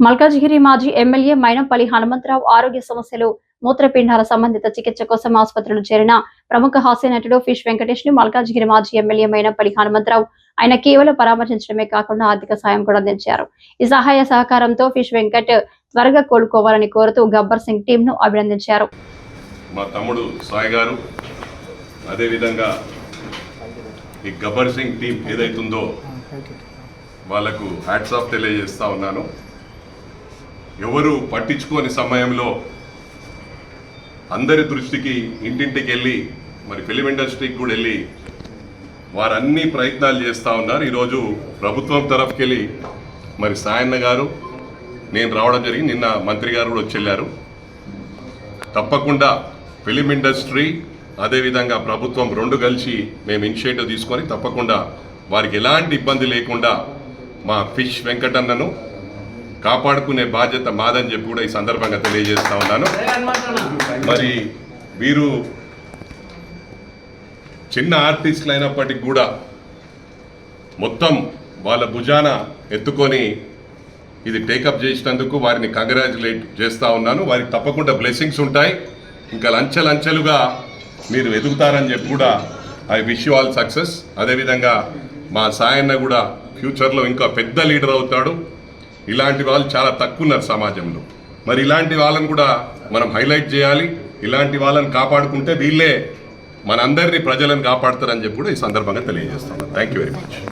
మల్కాజ్గిరి మాజీ ఎమ్మెల్యే మైనంపల్లి హనుమంతరావు ఆరోగ్య సమస్యలు మూత్రపిండాల సంబంధిత చికిత్స కోసం ఆసుపత్రిలో చేరిన ప్రముఖ హాస్య నటుడు ఫిష్ వెంకటేష్ని మల్కాజ్గిరి మాజీ ఎమ్మెల్యే మైనంపల్లి హనుమంతరావు ఆయన కేవలం పరామర్శించడమే కాకుండా ఆర్థిక సాయం కూడా అందించారు. ఈ సహాయ సహకారంతో ఫిష్ వెంకట్ త్వరగా కోలుకోవాలని కోరుతూ గబ్బర్ సింగ్ టీం ను అభినందించారు. మా తమ్ముడు సాయి గారు అదేవిధంగా ఈ గబ్బర్ సింగ్ టీం ఏదైతుందో వాళ్ళకు హ్యాట్స్ ఆఫ్ తెలియజేస్తా ఉన్నాను. ఎవరు పట్టించుకోని సమయంలో అందరి దృష్టికి ఇంటింటికి వెళ్ళి మరి ఫిలిం ఇండస్ట్రీకి కూడా వెళ్ళి వారన్ని ప్రయత్నాలు చేస్తూ ఉన్నారు. ఈరోజు ప్రభుత్వం తరఫుకెళ్ళి మరి సాయన్న గారు నేను రావడం జరిగింది. నిన్న మంత్రి గారు కూడా వచ్చి వెళ్ళారు. తప్పకుండా ఫిలిం ఇండస్ట్రీ అదేవిధంగా ప్రభుత్వం రెండు కలిసి మేము ఇనిషియేటివ్ తీసుకొని తప్పకుండా వారికి ఎలాంటి ఇబ్బంది లేకుండా మా ఫిష్ వెంకటన్నను కాపాడుకునే బాధ్యత మాదని చెప్పి కూడా ఈ సందర్భంగా తెలియజేస్తా ఉన్నాను. మరి వీరు చిన్న ఆర్టిస్టులు అయినప్పటికీ కూడా మొత్తం వాళ్ళ భుజాన ఎత్తుకొని ఇది టేకప్ చేసినందుకు వారిని కంగ్రాచులేట్ చేస్తూ ఉన్నాను. వారికి తప్పకుండా బ్లెస్సింగ్స్ ఉంటాయి. ఇంకా లంచెలంచెలుగా మీరు ఎదుగుతారని చెప్పి కూడా I wish you all success. అదేవిధంగా మా సాయన్న కూడా ఫ్యూచర్లో ఇంకా పెద్ద లీడర్ అవుతాడు. ఇలాంటి వాళ్ళు చాలా తక్కువ ఉన్నారు సమాజంలో. మరి ఇలాంటి వాళ్ళని కూడా మనం హైలైట్ చేయాలి. ఇలాంటి వాళ్ళని కాపాడుకుంటే వీళ్ళే మనందరినీ ప్రజలను కాపాడతారని చెప్పి కూడా ఈ సందర్భంగా తెలియజేస్తాను థ్యాంక్ యూ వెరీ మచ్